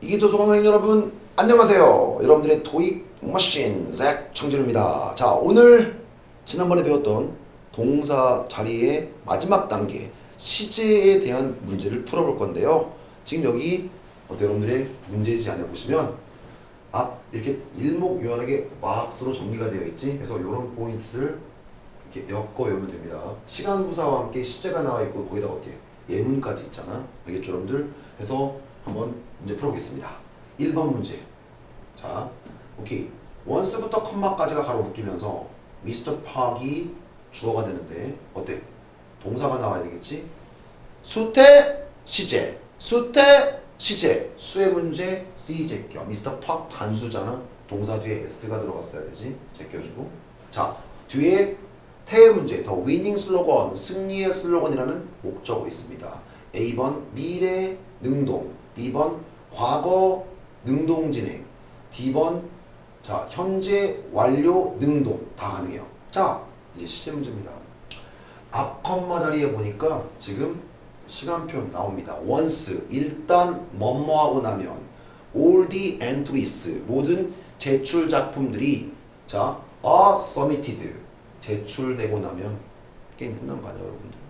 이기토 수강생 여러분 안녕하세요. 여러분들의 토익 머신 잭 청진우입니다. 자 오늘 지난번에 배웠던 동사 자리의 마지막 단계 시제에 대한 문제를 풀어볼 건데요. 지금 여기 여러분들의 문제지 안에 보시면 앞 이렇게 일목요연하게 마학스로 정리가 되어 있지. 그래서 이런 포인트를 이렇게 엮어 외우면 됩니다. 시간 구사와 함께 시제가 나와 있고 거기다 어떻게 예문까지 있잖아. 알겠죠, 여러분들? 그래서 한번 문제 풀어보겠습니다. 1번 문제. 자, 오케이. 원스부터 컴마까지가 가로 묶이면서 미스터 팍이 주어가 되는데 어때? 동사가 나와야 되겠지? 수태 시제, 수태 시제, 수의 문제 C 제껴. 미스터 팍 단수잖아. 동사 뒤에 s가 들어갔어야 되지. 제껴주고. 자, 뒤에 태 문제, 더 위닝 슬로건, 승리의 슬로건이라는 목적어 있습니다. A번 미래 능동, B번 과거 능동 진행, D번 자 현재 완료 능동 다 가능해요. 자 이제 시제 문제입니다. 앞 컴마 자리에 보니까 지금 시간표 나옵니다. once 일단 뭐뭐하고 나면 all the entries 모든 제출 작품들이 자 are submitted 제출되고 나면 게임 끝난 거 아니에요, 여러분들?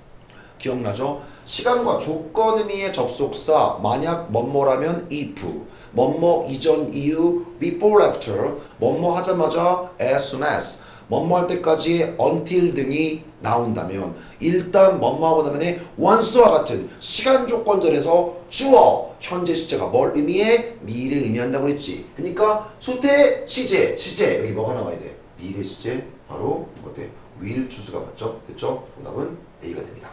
기억나죠? 시간과 조건 의미의 접속사 만약 뭐뭐라면 if 뭐뭐 이전 이후 before after 뭐뭐 하자마자 as soon as 뭐뭐 할 때까지의 until 등이 나온다면 일단 뭐뭐 하고 나면에 once와 같은 시간 조건들에서 주어 현재 시제가 뭘 의미해? 미래 의미한다고 그랬지. 그러니까 수태 시제 시제 여기 뭐가 나와야 돼? 미래 시제 바로 어때 will 추수가 맞죠? 됐죠 정답은 A가 됩니다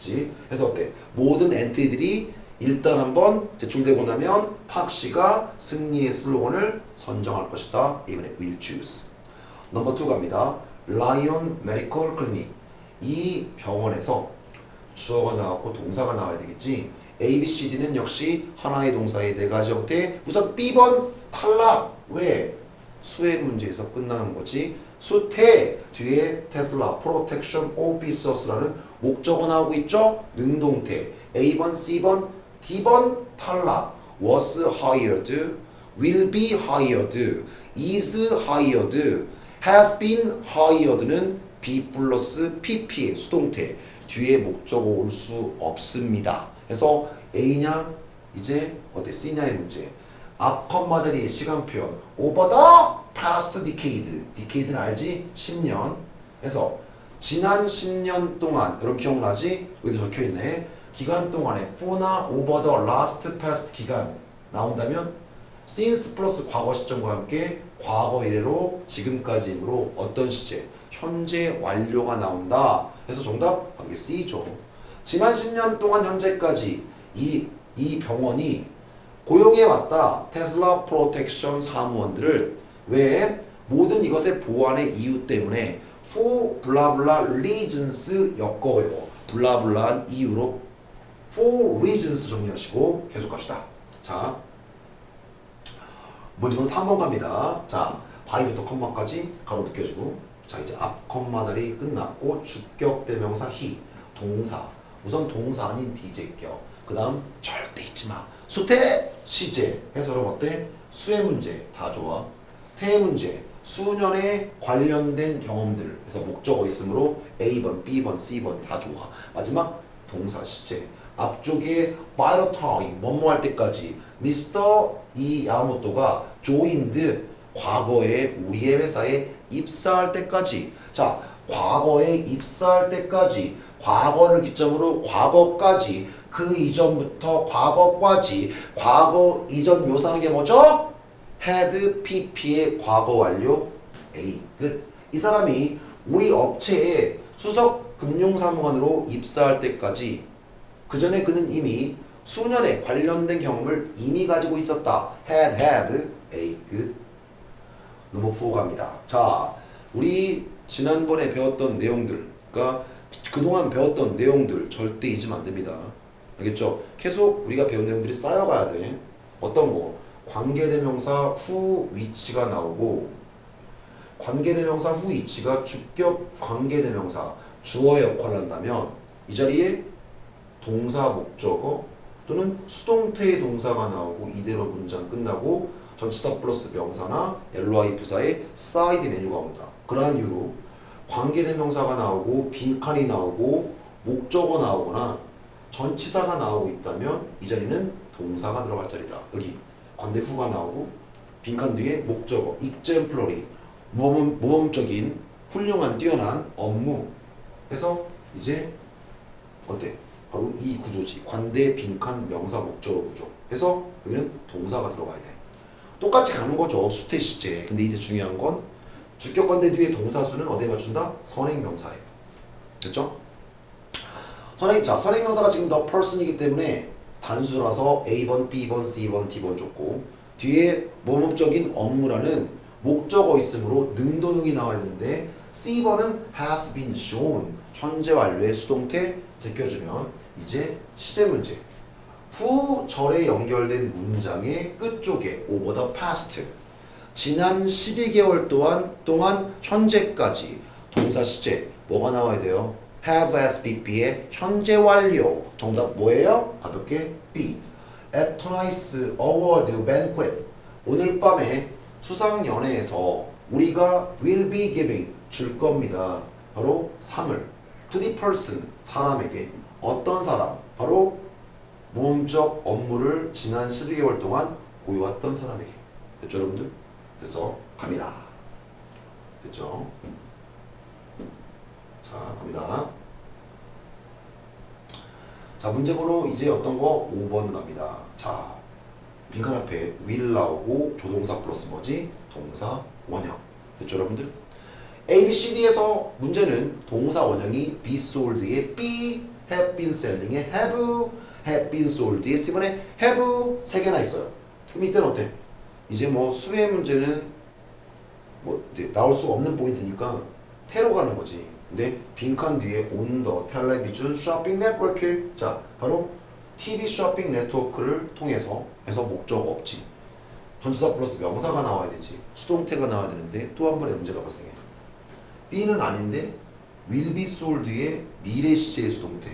됐지? 그래서 어때? 모든 엔트리들이 일단 한번 제출되고 나면 팍 씨가 승리의 슬로건을 선정할 것이다. 이번에 will choose. 넘버 2 갑니다. Lion Medical Clinic. 이 병원에서 주어가 나왔고 동사가 나와야 되겠지. A, B, C, D는 역시 하나의 동사의 네 가지 형태. 우선 B번 탈락. 왜? 수의 문제에서 끝나는 거지. 수태 뒤에 테슬라 프로텍션 오피서스라는 목적어 나오고 있죠. 능동태 A번, C번, D번 탈락. was hired, will be hired, is hired, has been hired는 be 플러스 pp의 수동태 뒤에 목적어 올 수 없습니다. 그래서 A냐 이제 어때 C냐의 문제. 앞 컴마 자리 시간 표현. Over the past decade. Decade는 알지? 10년. 그래서 지난 10년 동안 이렇게 기억나지? 여기도 적혀있네. 기간 동안에 for나 over the last past 기간 나온다면 since 플러스 과거 시점과 함께 과거 이래로 지금까지로 어떤 시제? 현재 완료가 나온다. 그래서 정답 C죠. 지난 10년 동안 현재까지 이, 이 병원이 고용해 왔다. 테슬라 프로텍션 사무원들을 왜 모든 이것의 보완의 이유 때문에 for 블라블라 reasons 엮어요. 블라블라한 이유로 for reasons 정리하시고 계속 갑시다. 자, 먼저 3번 갑니다. 자, 바이부터 컴마까지 가로 묶여주고 자 이제 앞 컴마 자리 끝났고 주격 대명사 he 동사 우선 동사 아닌 DJ격 그 다음 절대 잊지 마 수태 시제 해서 여러분 어때? 수의 문제 다 좋아. 태의 문제 수년에 관련된 경험들. 그래서 목적어 있으므로 A번, B번, C번 다 좋아. 마지막 동사 시제. 앞쪽에 by the time 뭐뭐 할 때까지 미스터 이 야모토가 joined 과거에 우리의 회사에 입사할 때까지. 자 과거에 입사할 때까지 과거를 기점으로 과거까지 그 이전부터 과거까지 과거 이전 묘사하는 게 뭐죠? had pp의 과거 완료 A 끝 이 사람이 우리 업체에 수석 금융사무관으로 입사할 때까지 그 전에 그는 이미 수년의 관련된 경험을 이미 가지고 있었다. had had A 끝. 넘버 4 갑니다. 자, 우리 지난번에 배웠던 내용들, 그러니까 그동안 배웠던 내용들 절대 잊으면 안 됩니다. 알겠죠? 계속 우리가 배운 내용들이 쌓여가야 돼. 어떤 거? 관계대명사 후 위치가 나오고 관계대명사 후 위치가 주격 관계대명사 주어의 역할을 한다면 이 자리에 동사 목적어 또는 수동태의 동사가 나오고 이대로 문장 끝나고 전치사 플러스 명사나 LY 부사의 사이드 메뉴가 온다. 그러한 이유로 관계대명사가 나오고 빈칸이 나오고 목적어 나오거나 전치사가 나오고 있다면 이 자리는 동사가 들어갈 자리다. 여기 관대 후가 나오고 빈칸 뒤에 목적어 exemplary 모범, 모범적인 훌륭한 뛰어난 업무 해서 이제 어때? 바로 이 구조지. 관대 빈칸 명사 목적어 구조. 해서 여기는 동사가 들어가야 돼. 똑같이 가는 거죠. 수태 시제. 근데 이제 중요한 건 주격 관대 뒤에 동사수는 어디에 맞춘다? 선행 명사에. 됐죠? 선행 자 선행 명사가 지금 the person이기 때문에 단수라서 A번, B번, C번, D번 줬고 뒤에 모범적인 업무라는 목적어 있으므로 능동형이 나와야 되는데 C번은 has been shown 현재 완료의 수동태 제껴주면 이제 시제 문제 후 절에 연결된 문장의 끝쪽에 over the past 지난 12개월 동안 동안 현재까지 동사 시제 뭐가 나와야 돼요? Have as BB의 현재 완료 정답 뭐예요? 가볍게 B at tonight's award banquet 오늘 밤에 수상 연회에서 우리가 will be giving 줄 겁니다. 바로 상을 to the person 사람에게 어떤 사람 바로 모험적 업무를 지난 12개월 동안 보여왔던 사람에게 됐죠 여러분들? 그래서 갑니다. 됐죠? 자 갑니다. 자 문제번호 이제 어떤 거 5번 갑니다. 자 빈칸 앞에 will 나오고 조동사 플러스 뭐지? 동사 원형 됐죠 여러분들? A, B, C, D에서 문제는 동사 원형이 be sold의 be, have been selling의 have, have been sold의 C번에 have 세 개나 있어요. 그럼 이때는 어때? 이제 뭐 수의 문제는 뭐 나올 수 없는 포인트니까 태로 가는 거지. 근데 빈칸 뒤에 the television shopping network 자 바로 TV 쇼핑 네트워크를 통해서 해서 목적 없지. 전치사 플러스 명사가 나와야 되지. 수동태가 나와야 되는데 또 한 번의 문제가 발생해. B는 아닌데 will be sold의 미래 시제의 수동태,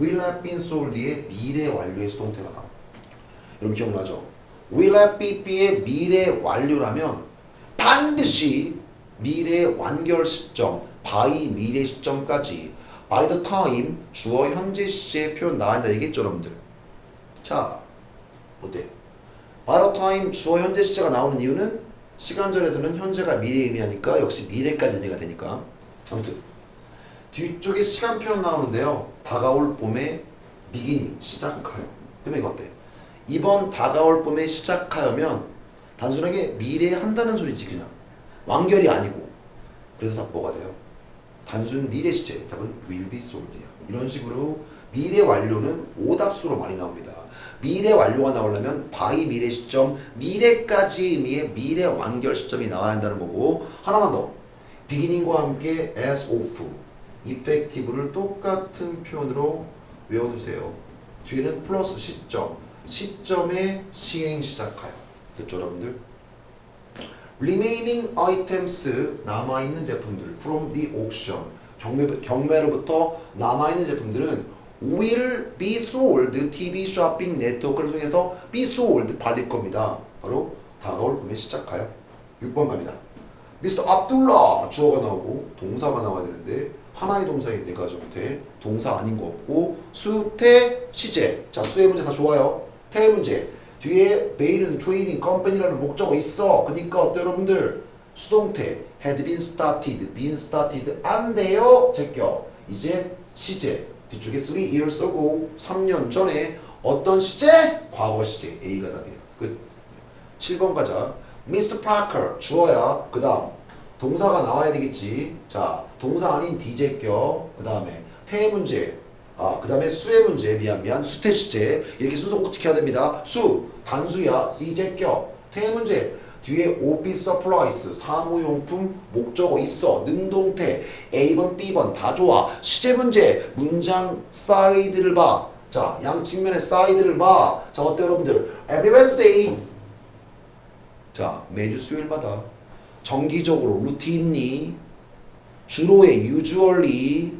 will have been sold의 미래 완료의 수동태가 나와. 여러분 기억나죠? will have be의 미래 완료라면 반드시 미래 완결 시점, by 미래 시점까지 by the time 주어 현재 시제의 표현 나와야 된다 얘기했죠 여러분들. 자, 어때? by the time 주어 현재 시제가 나오는 이유는 시간절에서는 현재가 미래 의미하니까 역시 미래까지 의미가 되니까 아무튼 뒤쪽에 시간 표현 나오는데요 다가올 봄의 비기닝 시작하여 그러면 이거 어때? 이번 다가올 봄에 시작하여면 단순하게 미래에 한다는 소리지 그냥 완결이 아니고 그래서 답 뭐가 돼요? 단순 미래 시제 답은 will be sold야 이런 식으로 미래 완료는 오답수로 많이 나옵니다 미래 완료가 나오려면 by 미래 시점, 미래까지 의미의 미래 완결 시점이 나와야 한다는 거고 하나만 더 beginning과 함께 as of, effective를 똑같은 표현으로 외워두세요. 뒤에는 플러스 시점, 시점에 시행 시작하여 됐죠 여러분들? Remaining items 남아있는 제품들 from the auction 경매, 경매로부터 남아있는 제품들은 will be sold TV 쇼핑 네트워크를 통해서 be sold 받을 겁니다. 바로 다가올 봄에 시작하여 6번 갑니다. 미스터 압둘라 주어가 나오고 동사가 나와야 되는데 하나의 동사의 네 가지 형태 동사 아닌 거 없고 수태 시제 자 수의 문제 다 좋아요 태 문제 뒤에 메일은 트레이딩 컴퍼니라는 목적어 있어. 그러니까 어때 여러분들? 수동태. Had been started. Been started. 안 돼요. 제껴. 이제 시제. 뒤쪽에 3 years ago 3년 전에 어떤 시제? 과거 시제. A가 답이에요. 끝. 7번 가자. Mr. Parker. 주어야. 그 다음 동사가 나와야 되겠지. 자 동사 아닌 DJ 껴그 다음에 태 문제. 아, 그 다음에 수의 문제. 미안 미안. 수태 시제. 이렇게 순서 꼭 지켜야 됩니다. 수 단수야 CJ 껴태 문제. 뒤에 OP 서플라이스 사무용품 목적어 있어. 능동태 A번 B번 다 좋아. 시제 문제. 문장 사이드를 봐 자 양 측면의 사이드를 봐자 어때 여러분들? Every Wednesday 자 매주 수요일마다 정기적으로 루틴이 주로의 usually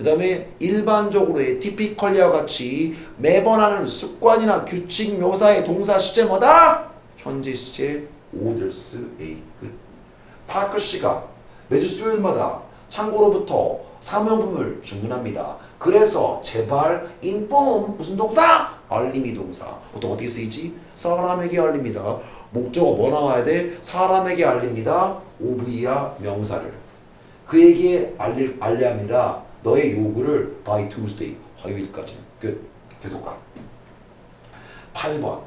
그 다음에 일반적으로의 티피컬리와 같이 매번 하는 습관이나 규칙 묘사의 동사 시제 뭐다? 현재 시제 오들스 A 끝. 파크 씨가 매주 수요일마다 창고로부터 사명품을 주문합니다. 그래서 제발 인폼 무슨 동사? 알림이 동사. 보통 어떻게 쓰이지? 사람에게 알립니다. 목적어 뭐 나와야 돼? 사람에게 알립니다. 오브이야 명사를. 그에게 알릴, 알려야 합니다. 너의 요구를 by Tuesday 화요일까지 끝. 계속 가. 8번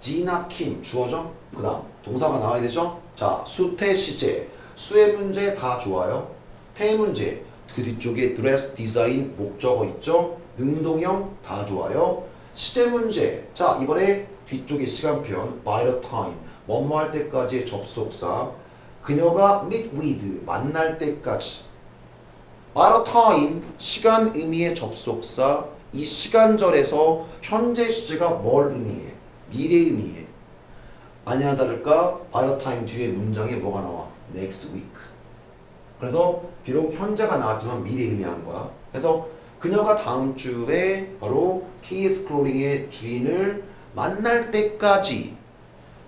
지나 킴 주어죠? 그 다음 동사가 나와야 되죠? 자 수태 시제 수의 문제 다 좋아요. 태 문제 그 뒤쪽에 드레스 디자인 목적어 있죠? 능동형 다 좋아요. 시제 문제 자 이번에 뒤쪽에 시간편 by the time 뭐뭐 할 때까지의 접속사 그녀가 meet with 만날 때까지 the time 시간 의미의 접속사 이 시간절에서 현재 시제가 뭘 의미해? 미래 의미해. 아니나 다를까 the time 뒤에 문장에 뭐가 나와? next week. 그래서 비록 현재가 나왔지만 미래 의미한 거야. 그래서 그녀가 다음 주에 바로 키스크롤링의 주인을 만날 때까지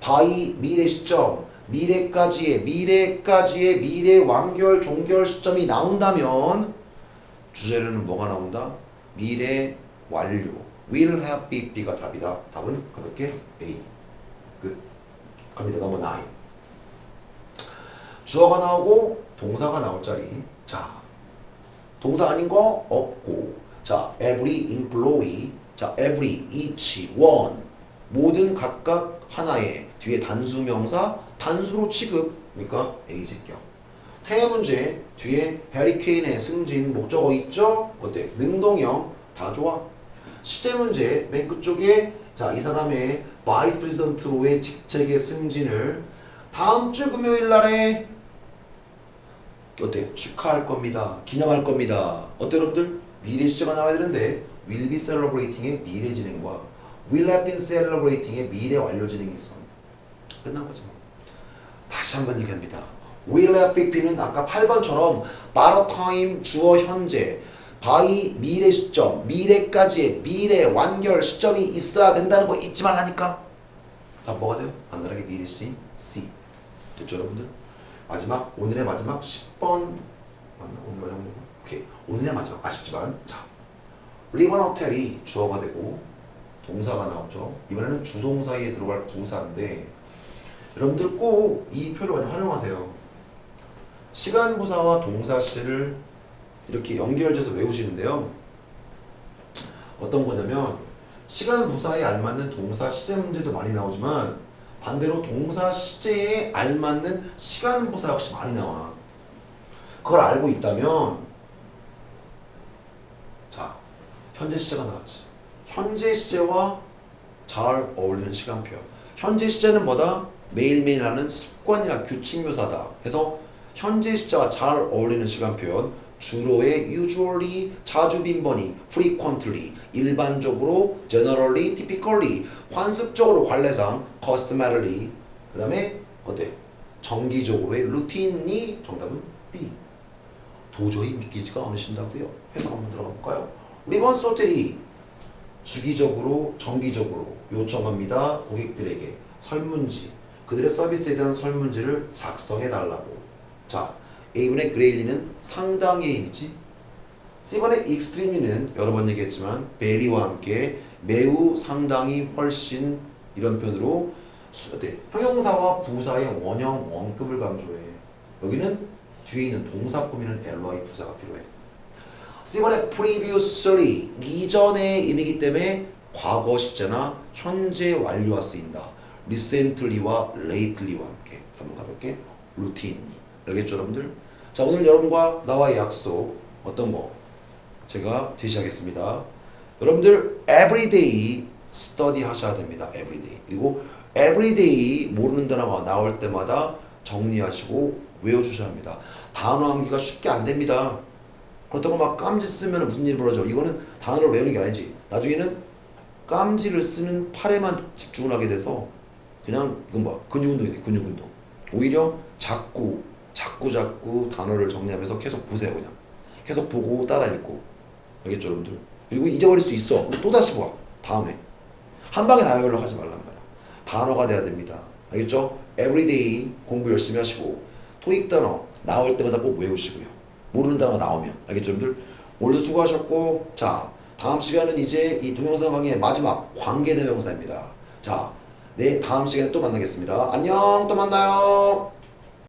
by 미래 시점 미래까지의 미래까지의 미래 완결 종결 시점이 나온다면 주제로는 뭐가 나온다? 미래 완료. Will have be be가 답이다. 답은 가볍게 A. 끝. 갑니다. 넘버 9 주어가 나오고 동사가 나올 자리. 자 동사 아닌 거 없고. 자 every employee. 자 every each one. 모든 각각 하나의 뒤에 단수 명사 단수로 취급 그러니까 A 제격 태의 문제 뒤에 해리케인의 승진 목적어 있죠? 어때? 능동형 다 좋아 시제 문제 맨 끝쪽에 자 이 사람의 바이스 프리전트로의 직책의 승진을 다음 주 금요일 날에 어때? 축하할 겁니다. 기념할 겁니다. 어때 여러분들? 미래 시제가 나와야 되는데 will be celebrating의 미래 진행과 will have been celebrating의 미래 완료 진행이 있어. 끝난 거죠. 다시 한번 얘기합니다. will have been은 아까 8번처럼 by time 주어 현재 by 미래 시점 미래까지의 미래 완결 시점이 있어야 된다는 거 잊지 말라니까. 자 뭐가 돼요? 간단하게 미래 시점 C. 됐죠 여러분들? 마지막 오늘의 마지막 10번 맞나? 오늘 마지막 뭐? 오케이 오늘의 마지막 아쉽지만 자 리번 호텔이 주어가 되고 동사가 나오죠 이번에는 주동사에 들어갈 부사인데 여러분들 꼭 이 표를 많이 활용하세요 시간 부사와 동사 시제를 이렇게 연결해서 외우시는데요 어떤 거냐면 시간 부사에 알맞는 동사 시제 문제도 많이 나오지만 반대로 동사 시제에 알맞는 시간 부사 역시 많이 나와. 그걸 알고 있다면 자 현재 시제가 나왔지. 현재 시제와 잘 어울리는 시간표. 현재 시제는 뭐다? 매일매일 하는 습관이나 규칙 묘사다. 그래서 현재 시제와 잘 어울리는 시간 표현 주로의 usually 자주 빈번히 frequently 일반적으로 generally typically 관습적으로 관례상 customarily 그다음에 어때? 정기적으로의 routinely 정답은 B. 도저히 믿기지가 않으신다고요. 해석 한번 들어가 볼까요? 리번스 호텔이 주기적으로 정기적으로 요청합니다. 고객들에게 설문지 그들의 서비스에 대한 설문지를 작성해 달라고 자 A분의 그레일리는 상당의 의미지. C분의 익스트림리는 여러 번 얘기했지만 베리와 함께 매우 상당히 훨씬 이런 표현으로 수- 어때? 형용사와 부사의 원형 원급을 강조해. 여기는 뒤에 있는 동사 꾸미는 ly 부사가 필요해. C번의 previously 이전의 의미이기 때문에 과거 시제나 현재 완료가 쓰인다. Recently와 lately와 함께 한번 가볼게. routinely. 알겠죠 여러분들? 자 오늘 여러분과 나와의 약속 어떤 거 제가 제시하겠습니다. 여러분들 everyday study 하셔야 됩니다. everyday 그리고 everyday 모르는 단어가 나올 때마다 정리하시고 외워주셔야 합니다. 단어 암기가 쉽게 안 됩니다. 그렇다고 막 깜지 쓰면 무슨 일이 벌어져? 이거는 단어를 외우는 게 아니지. 나중에는 깜지를 쓰는 팔에만 집중을 하게 돼서 그냥 이건 뭐 근육 운동이 돼 근육 운동. 오히려 자꾸 자꾸 자꾸 단어를 정리하면서 계속 보세요 그냥 계속 보고 따라 읽고 알겠죠 여러분들? 그리고 잊어버릴 수 있어. 또 다시 봐. 다음에 한 방에 다 외우려고 하지 말란 말이야. 단어가 돼야 됩니다. 알겠죠? everyday 공부 열심히 하시고 토익 단어 나올 때마다 꼭 외우시고요. 모르는 단어가 나오면 알겠죠 여러분들? 오늘도 수고하셨고 자 다음 시간은 이제 이 동영상 강의의 마지막 관계대명사입니다. 자, 네 다음 시간에 또 만나겠습니다. 안녕 또 만나요.